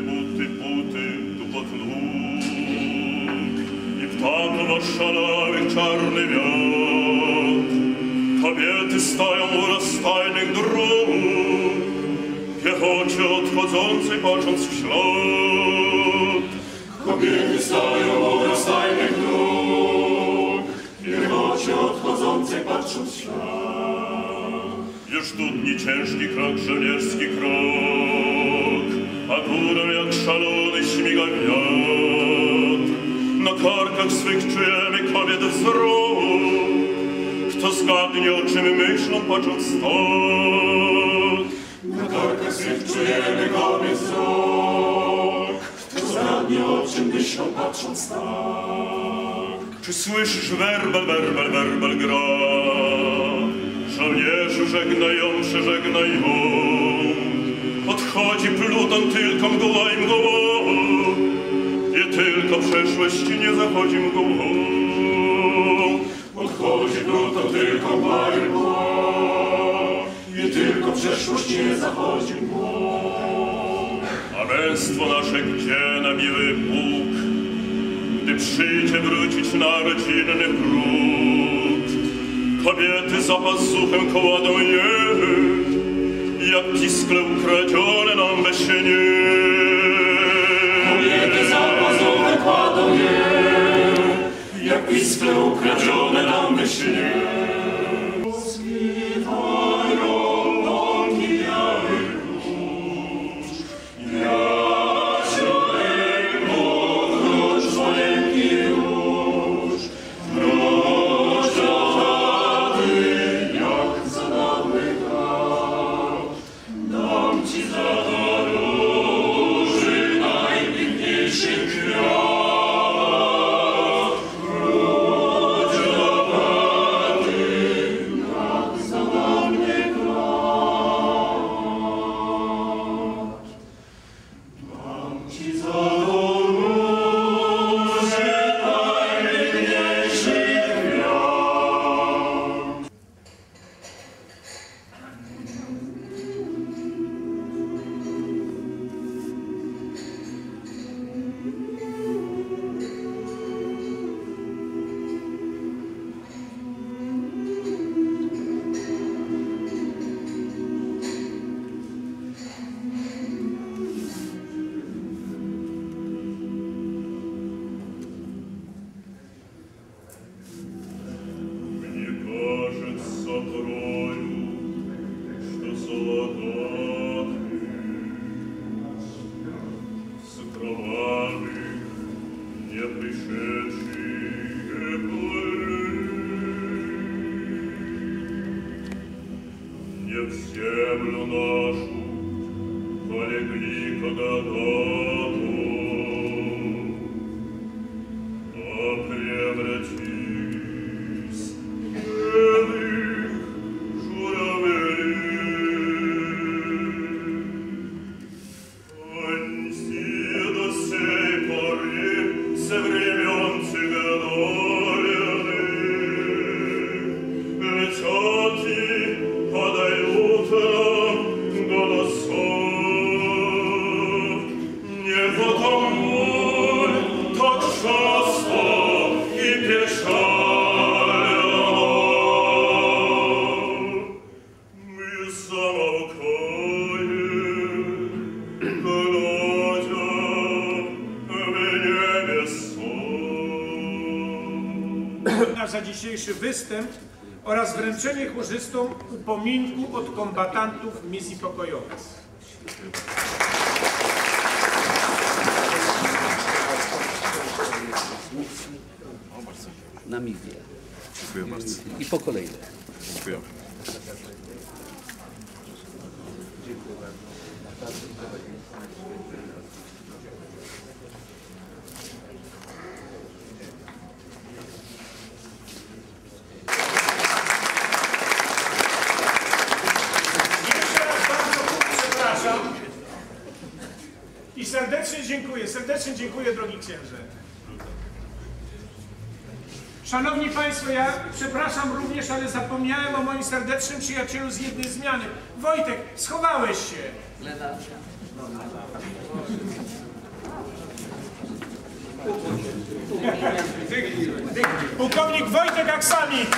buty, buty, tu pod nóg. I ptaków oszalałych czarny wiatr. Kobiety stoją u rozstajnych dróg. Piechocie odchodzącej patrząc w ślad. Kobiety stoją u rozstajnych dróg, pierwocie odchodzącej patrząc w ślad. Już dudni ciężki krok, żołnierski krok, a górą jak szalony śmiga wiatr. Na karkach swych czujemy kobiet wzrok, kto zgadnie o czym myślą patrząc stąd. Na karkach swych czujemy kobiet wzrok, kto zgadnie o czym myślą patrząc tak. Czy słyszysz werbel, werbel, werbel gra? Żołnierzu żegnają, żegnają. Odchodzi pluton tylko mgła i mgła. I tylko przeszłości nie zachodzi mgłą. Odchodzi pluto tylko mgła i mgła, i tylko przeszłość nie zachodzi mgłą. A męstwo nasze gdzie na miły Bóg, gdy przyjdzie wrócić na rodzinny próg. Kobiety za pazuchem kładą je, jak piskle ukradzione nam we śnie. Kobiety za pazuchę kładą je, jak piskle ukradzione nam we śnie. не в землю нашу полегли когда-то, а превратились Za dzisiejszy występ oraz wręczenie chórzystom upominku od kombatantów misji pokojowej. Namibia. Dziękuję bardzo. I po kolei. Dziękuję. Jeszcze raz bardzo przepraszam i serdecznie dziękuję, serdecznie dziękuję drogi księże. Szanowni Państwo, ja przepraszam również, ale zapomniałem o moim serdecznym przyjacielu z jednej zmiany. Wojtek, schowałeś się. Pułkownik Wojtek Aksamik.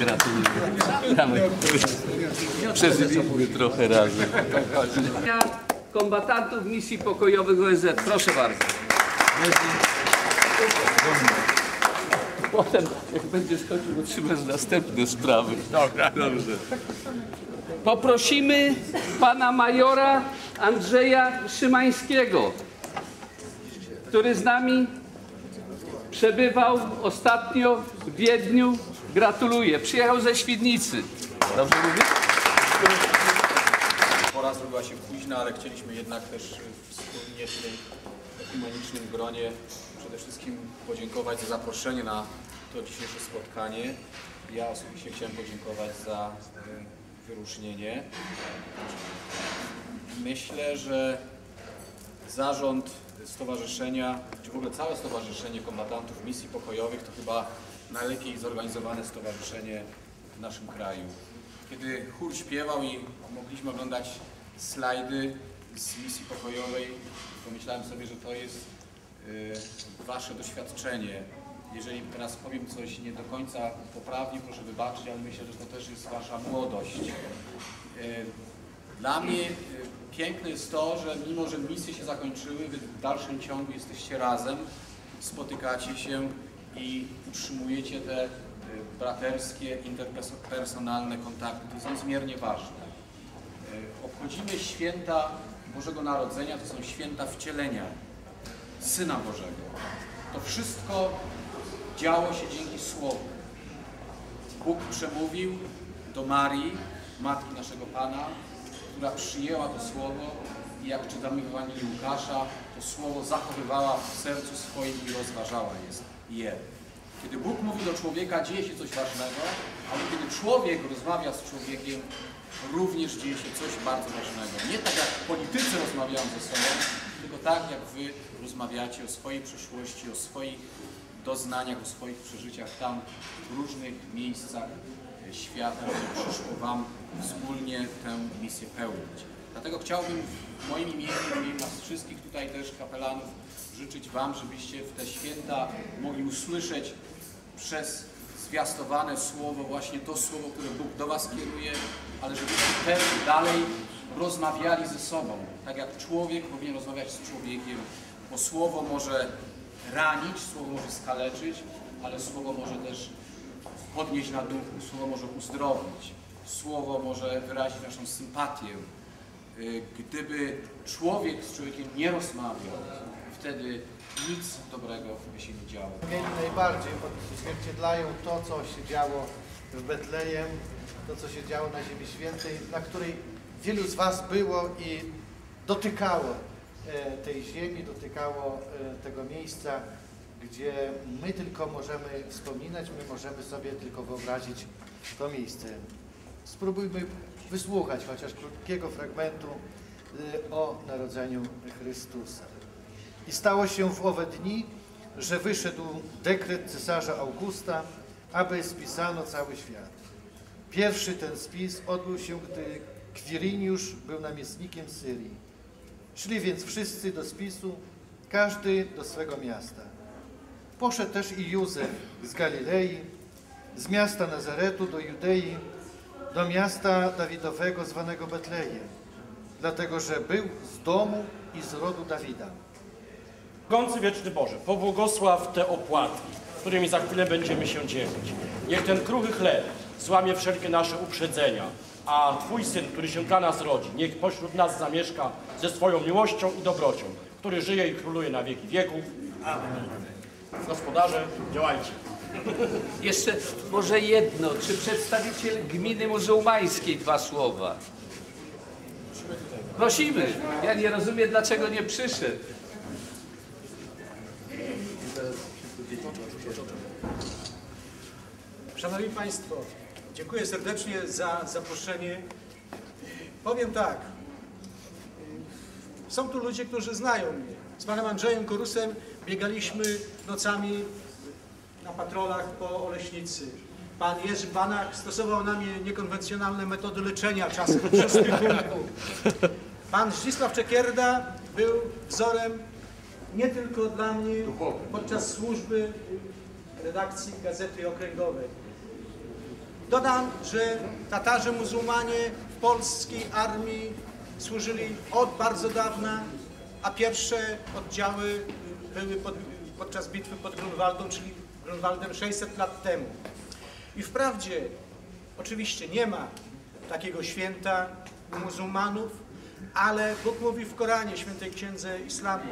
Gratuluję. Przeżyliśmy trochę razem. Kombatantów misji pokojowych ONZ. Proszę bardzo. Potem, jak będziesz skończył, otrzymasz następne sprawy. Dobra. Dobrze. Poprosimy pana majora Andrzeja Szymańskiego, który z nami przebywał ostatnio w Wiedniu. Gratuluję. Przyjechał ze Świdnicy. Dobrze mówię? Pora zrobiła się późna, ale chcieliśmy jednak też wspólnie tutaj w ekumenicznym gronie przede wszystkim podziękować za zaproszenie na to dzisiejsze spotkanie. Ja osobiście chciałem podziękować za y, wyróżnienie. Myślę, że zarząd stowarzyszenia, czy w ogóle całe Stowarzyszenie Kombatantów Misji Pokojowych to chyba najlepiej zorganizowane stowarzyszenie w naszym kraju. Kiedy chór śpiewał i mogliśmy oglądać slajdy z misji pokojowej, pomyślałem sobie, że to jest y, wasze doświadczenie. Jeżeli teraz powiem coś nie do końca poprawnie, proszę wybaczyć, ale myślę, że to też jest wasza młodość. Y, dla mnie y, piękne jest to, że mimo, że misje się zakończyły, wy w dalszym ciągu jesteście razem, spotykacie się i utrzymujecie te braterskie, interpersonalne kontakty. To jest niezmiernie ważne. Y, Obchodzimy święta Bożego Narodzenia, to są święta wcielenia Syna Bożego. To wszystko działo się dzięki Słowu. Bóg przemówił do Marii, matki naszego Pana, która przyjęła to słowo i jak czytamy w Ewangelii Łukasza, to słowo zachowywała w sercu swoim i rozważała jest, je. Kiedy Bóg mówi do człowieka, dzieje się coś ważnego, ale kiedy człowiek rozmawia z człowiekiem, również dzieje się coś bardzo ważnego. Nie tak jak politycy rozmawiają ze sobą, tylko tak jak wy rozmawiacie o swojej przyszłości, o swoich doznaniach, o swoich przeżyciach tam w różnych miejscach e, świata, gdzie przyszło Wam wspólnie tę misję pełnić. Dlatego chciałbym w moim imieniu, w imieniu nas wszystkich tutaj też kapelanów życzyć Wam, żebyście w te święta mogli usłyszeć przez zwiastowane słowo, właśnie to słowo, które Bóg do Was kieruje, ale żebyście też dalej rozmawiali ze sobą, tak jak człowiek powinien rozmawiać z człowiekiem, bo słowo może ranić, słowo może skaleczyć, ale słowo może też podnieść na duchu, słowo może uzdrowić, słowo może wyrazić naszą sympatię. Y, Gdyby człowiek z człowiekiem nie rozmawiał, wtedy nic dobrego by się nie działo. Najbardziej odzwierciedlają to, co się działo w Betlejem, to, co się działo na Ziemi Świętej, na której wielu z Was było i dotykało e, tej ziemi, dotykało e, tego miejsca, gdzie my tylko możemy wspominać, my możemy sobie tylko wyobrazić to miejsce. Spróbujmy wysłuchać chociaż krótkiego fragmentu e, o narodzeniu Chrystusa. I stało się w owe dni, że wyszedł dekret cesarza Augusta, aby spisano cały świat. Pierwszy ten spis odbył się, gdy Kwiriniusz był namiestnikiem Syrii. Szli więc wszyscy do spisu, każdy do swego miasta. Poszedł też i Józef z Galilei, z miasta Nazaretu do Judei, do miasta Dawidowego zwanego Betlejem, dlatego że był z domu i z rodu Dawida. Mogący wieczny Boże, pobłogosław te opłatki, którymi za chwilę będziemy się dzielić. Niech ten kruchy chleb złamie wszelkie nasze uprzedzenia, a Twój Syn, który się dla nas rodzi, niech pośród nas zamieszka ze swoją miłością i dobrocią, który żyje i króluje na wieki wieków. Amen. Gospodarze, działajcie. Jeszcze może jedno. Czy przedstawiciel gminy muzułmańskiej dwa słowa? Prosimy. Ja nie rozumiem, dlaczego nie przyszedł. Szanowni Państwo, dziękuję serdecznie za zaproszenie. Powiem tak, są tu ludzie, którzy znają mnie. Z panem Andrzejem Korusem biegaliśmy nocami na patrolach po Oleśnicy. Pan Jerzy Banach stosował na mnie niekonwencjonalne metody leczenia czasem przez. Pan Zdzisław Czekierda był wzorem nie tylko dla mnie podczas służby redakcji Gazety Okręgowej. Dodam, że Tatarzy muzułmanie w polskiej armii służyli od bardzo dawna, a pierwsze oddziały były pod, podczas bitwy pod Grunwaldą, czyli Grunwaldem 600 lat temu. I wprawdzie oczywiście nie ma takiego święta u muzułmanów, ale Bóg mówi w Koranie, świętej księdze islamu,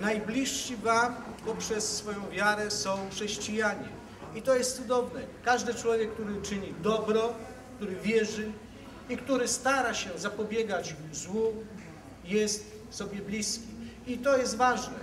najbliżsi wam poprzez swoją wiarę są chrześcijanie. I to jest cudowne. Każdy człowiek, który czyni dobro, który wierzy i który stara się zapobiegać złu, jest sobie bliski. I to jest ważne.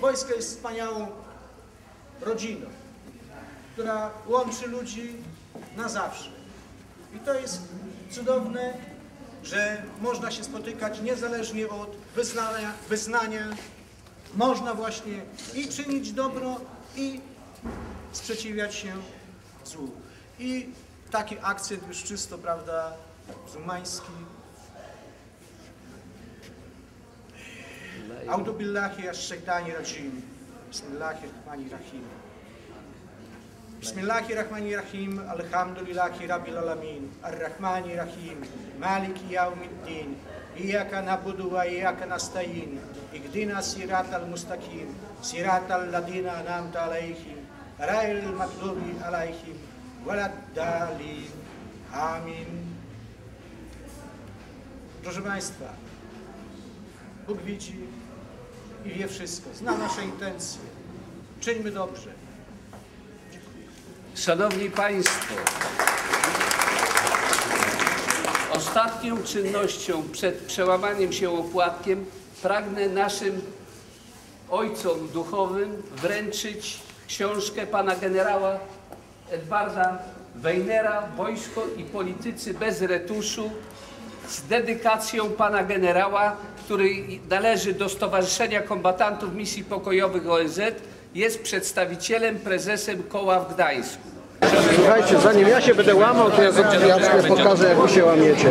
Wojsko jest wspaniałą rodziną, która łączy ludzi na zawsze. I to jest cudowne, że można się spotykać niezależnie od wyznania, wyznania. Można właśnie i czynić dobro, i sprzeciwiać się złu. I taki akcent już czysto, prawda, muzułmański. Audu billahi ash-shaytani rajim. Bismillahirrahmanirrahim. Bismillahirrahmanirrahim. Alhamdulillahi rabbil alamin. Ar-Rahmanirrahim. Maliki yawmiddin. Iyyaka na'budu wa iyyaka nasta'in. Ihdina siratal mustaqim. Siratal ladina an'amta alaihim. Ghairil maghdubi alaihim waladdallin. Amin. Proszę Państwa, Bóg widzi i wie wszystko. Zna nasze intencje. Czyńmy dobrze. Szanowni Państwo, ostatnią czynnością przed przełamaniem się opłatkiem pragnę naszym ojcom duchowym wręczyć książkę pana generała Edwarda Wejnera Wojsko i politycy bez retuszu z dedykacją pana generała, który należy do Stowarzyszenia Kombatantów Misji Pokojowych ONZ, jest przedstawicielem, prezesem koła w Gdańsku. Słuchajcie, zanim ja się będę łamał, to ja, ja pokażę, jak wy się łamiecie.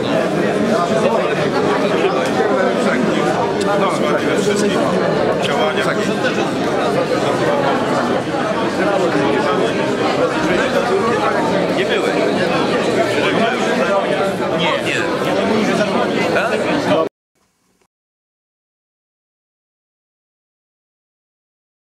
Nie były. Nie, nie.